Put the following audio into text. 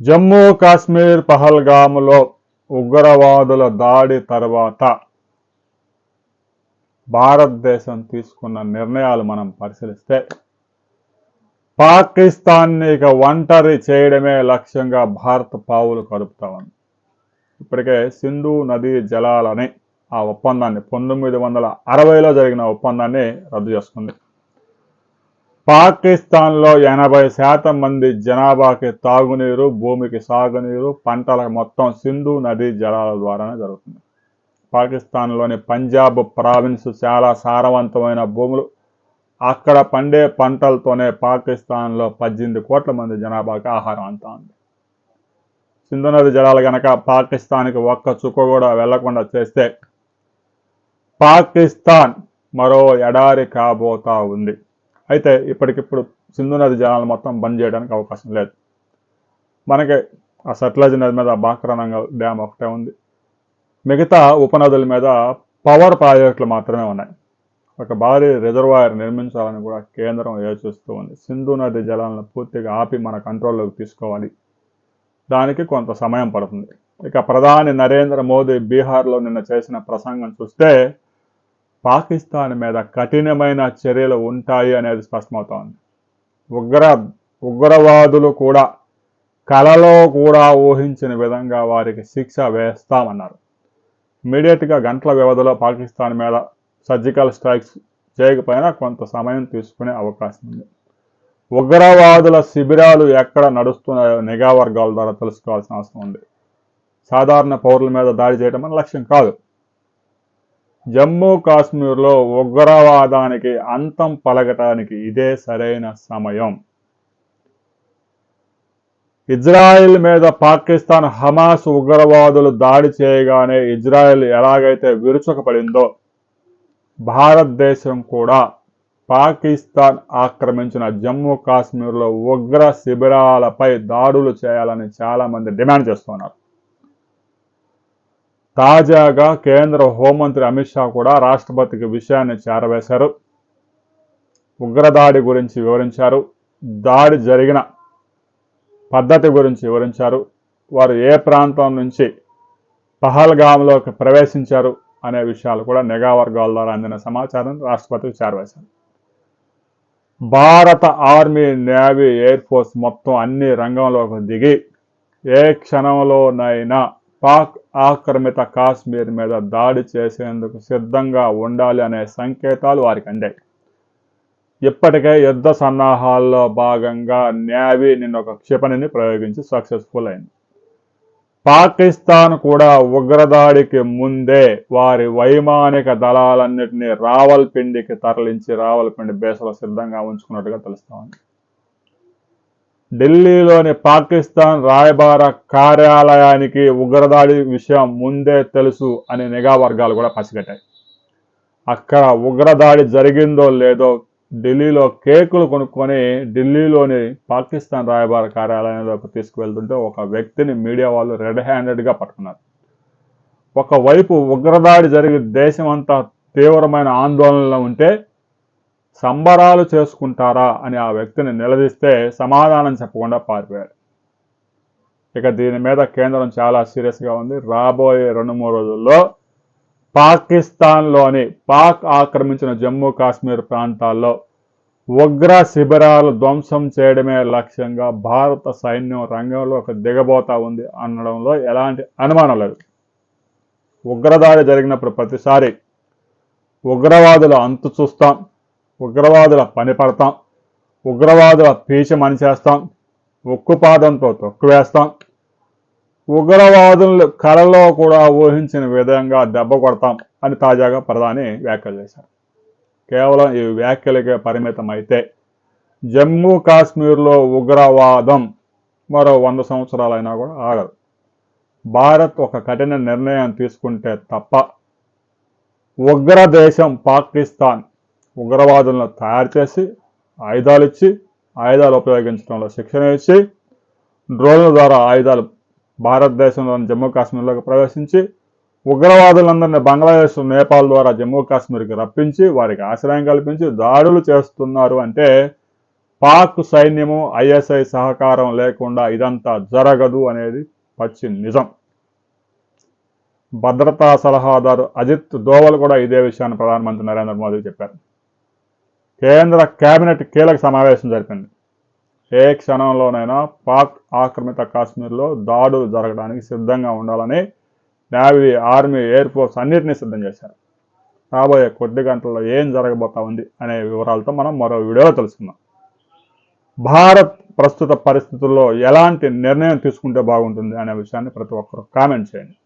జమ్మూ కాశ్మీర్ పహల్గాములో ఉగ్రవాదుల దాడి తర్వాత భారతదేశం తీసుకున్న నిర్ణయాలు మనం పరిశీలిస్తే పాకిస్తాన్ని ఇక ఒంటరి చేయడమే లక్ష్యంగా భారత్ పావులు కలుపుతా ఉంది. ఇప్పటికే సింధు నదీ జలాలని ఆ ఒప్పందాన్ని పంతొమ్మిది వందల అరవైలో జరిగిన ఒప్పందాన్ని రద్దు చేసుకుంది. పాకిస్తాన్లో ఎనభై శాతం మంది జనాభాకి తాగునీరు భూమికి సాగునీరు పంటలకు మొత్తం సింధు నదీ జలాల ద్వారానే జరుగుతుంది. పాకిస్తాన్లోని పంజాబ్ ప్రావిన్స్ చాలా సారవంతమైన భూములు. అక్కడ పండే పంటలతోనే పాకిస్తాన్లో పద్దెనిమిది కోట్ల మంది జనాభాకి ఆహారం అంతా ఉంది సింధు నది జలాలు గనక పాకిస్తాన్కి ఒక్క చుక్క కూడా వెళ్ళకుండా చేస్తే పాకిస్తాన్ మరో ఎడారి కాబోతా ఉంది. అయితే ఇప్పటికిప్పుడు సింధు నది జలాలు మొత్తం బంద్ చేయడానికి అవకాశం లేదు. మనకి ఆ సట్లజ్ నది మీద బాక్రానంగల్ డ్యామ్ ఒకటే ఉంది. మిగతా ఉపనదుల మీద పవర్ ప్రాజెక్టులు మాత్రమే ఉన్నాయి. ఒక భారీ రిజర్వాయర్ నిర్మించాలని కూడా కేంద్రం యోచిస్తూ ఉంది. సింధు నది జలాలను పూర్తిగా ఆపి మన కంట్రోల్లోకి తీసుకోవాలి. దానికి కొంత సమయం పడుతుంది. ఇక ప్రధాని నరేంద్ర మోదీ బీహార్లో నిన్న చేసిన ప్రసంగం చూస్తే పాకిస్తాన్ మీద కఠినమైన చర్యలు ఉంటాయి అనేది స్పష్టమవుతోంది. ఉగ్ర ఉగ్రవాదులు కూడా కలలో కూడా ఊహించిన విధంగా వారికి శిక్ష వేస్తామన్నారు. ఇమీడియట్గా గంటల వ్యవధిలో పాకిస్తాన్ మీద సర్జికల్ స్ట్రైక్స్ చేయకపోయినా కొంత సమయం తీసుకునే అవకాశం ఉంది. ఉగ్రవాదుల శిబిరాలు ఎక్కడ నడుస్తున్నాయో నిఘా వర్గాల ద్వారా తెలుసుకోవాల్సిన అవసరం ఉంది. సాధారణ పౌరుల మీద దాడి చేయడం మన లక్ష్యం కాదు. జమ్మూ కాశ్మీర్లో ఉగ్రవాదానికి అంతం పలకటానికి ఇదే సరైన సమయం. ఇజ్రాయెల్ మీద పాకిస్తాన్ హమాస్ ఉగ్రవాదులు దాడి చేయగానే ఇజ్రాయెల్ ఎలాగైతే విరుచుకపడిందో భారతదేశం కూడా పాకిస్తాన్ ఆక్రమించిన జమ్మూ కాశ్మీర్లో ఉగ్ర శిబిరాలపై దాడులు చేయాలని చాలామంది డిమాండ్ చేస్తున్నారు. తాజాగా కేంద్ర హోంమంత్రి అమిత్ షా కూడా రాష్ట్రపతికి విషయాన్ని చేరవేశారు. ఉగ్రదాడి గురించి వివరించారు. దాడి జరిగిన పద్ధతి గురించి వివరించారు. వారు ఏ ప్రాంతం నుంచి పహల్గామ్లోకి ప్రవేశించారు అనే విషయాలు కూడా నిఘా వర్గాల ద్వారా అందిన సమాచారం రాష్ట్రపతికి చేరవేశారు. భారత ఆర్మీ నేవీ ఎయిర్ ఫోర్స్ మొత్తం అన్ని రంగంలోకి దిగి ఏ క్షణంలోనైనా పాక్ ఆక్రమిత కాశ్మీర్ మీద దాడి చేసేందుకు సిద్ధంగా ఉండాలి అనే సంకేతాలు వారికి అందాయి. ఇప్పటికే యుద్ధ సన్నాహాల్లో భాగంగా నేవీ నిన్న ఒక క్షిపణిని ప్రయోగించి సక్సెస్ఫుల్ అయింది. పాకిస్తాన్ కూడా ఉగ్రదాడికి ముందే వారి వైమానిక దళాలన్నింటినీ రావల్పిండికి తరలించి రావల్పిండి బేసలో సిద్ధంగా ఉంచుకున్నట్టుగా తెలుస్తోంది ఢిల్లీలోని పాకిస్తాన్ రాయబార కార్యాలయానికి ఉగ్రదాడి విషయం ముందే తెలుసు అని నిఘా వర్గాలు కూడా పసిగట్టాయి. అక్కడ ఉగ్రదాడి జరిగిందో లేదో ఢిల్లీలో కేకులు కొనుక్కొని ఢిల్లీలోని పాకిస్తాన్ రాయబార కార్యాలయంలోకి తీసుకువెళ్తుంటే ఒక వ్యక్తిని మీడియా వాళ్ళు రెడ్ హ్యాండెడ్గా పట్టుకున్నారు. ఒకవైపు ఉగ్రదాడి జరిగి దేశమంతా తీవ్రమైన ఆందోళనలో ఉంటే సంబరాలు చేసుకుంటారా అని ఆ వ్యక్తిని నిలదీస్తే సమాధానం చెప్పకుండా పారిపోయాడు. ఇక దీని మీద కేంద్రం చాలా సీరియస్గా ఉంది. రాబోయే రెండు మూడు రోజుల్లో పాకిస్తాన్లోని పాక్ ఆక్రమించిన జమ్మూ కాశ్మీర్ ప్రాంతాల్లో ఉగ్ర శిబిరాలు ధ్వంసం చేయడమే లక్ష్యంగా భారత సైన్యం రంగంలో ఒక దిగబోతా ఉంది అనడంలో ఎలాంటి అనుమానం లేదు. ఉగ్రదాడి జరిగినప్పుడు ప్రతిసారి ఉగ్రవాదుల అంతు చూస్తాం. ఉగ్రవాదుల పని పడతాం. ఉగ్రవాదుల పీచ చేస్తాం ఉక్కుపాదంతో తొక్కువేస్తాం ఉగ్రవాదులు కళలో కూడా ఊహించిన విధంగా దెబ్బ కొడతాం అని తాజాగా ప్రధాని వ్యాఖ్యలు చేశారు. కేవలం ఈ వ్యాఖ్యలకే పరిమితం అయితే జమ్మూ కాశ్మీర్లో ఉగ్రవాదం మరో వంద సంవత్సరాలైనా కూడా ఆగదు. భారత్ ఒక కఠిన నిర్ణయం తీసుకుంటే తప్ప ఉగ్ర దేశం పాకిస్తాన్ ఉగ్రవాదులను తయారు చేసి ఆయుధాలు ఇచ్చి ఆయుధాలు ఉపయోగించడంలో శిక్షణ ఇచ్చి డ్రోన్ల ద్వారా ఆయుధాలు భారతదేశంలోని జమ్మూ కాశ్మీర్లోకి ప్రవేశించి ఉగ్రవాదులందరినీ బంగ్లాదేశ్ నేపాల్ ద్వారా జమ్మూ కాశ్మీర్కి రప్పించి వారికి ఆశ్రయం కల్పించి దాడులు చేస్తున్నారు అంటే పాక్ సైన్యము ఐఎస్ఐ సహకారం లేకుండా ఇదంతా జరగదు అనేది పచ్చి నిజం. భద్రతా సలహాదారు అజిత్ దోవల్ కూడా ఇదే విషయాన్ని ప్రధానమంత్రి నరేంద్ర మోదీ చెప్పారు. కేంద్ర కేబినెట్ కీలక సమావేశం జరిపింది. ఏ క్షణంలోనైనా పాక్ ఆక్రమిత కాశ్మీర్లో దాడులు జరగడానికి సిద్ధంగా ఉండాలని నేవీ ఆర్మీ ఎయిర్ ఫోర్స్ అన్నిటినీ సిద్ధం చేశారు. రాబోయే కొద్ది గంటల్లో ఏం జరగబోతా ఉంది అనే వివరాలతో మనం మరో వీడియోలో తెలుసుకుందాం. భారత్ ప్రస్తుత పరిస్థితుల్లో ఎలాంటి నిర్ణయం తీసుకుంటే బాగుంటుంది అనే విషయాన్ని ప్రతి ఒక్కరూ కామెంట్ చేయండి.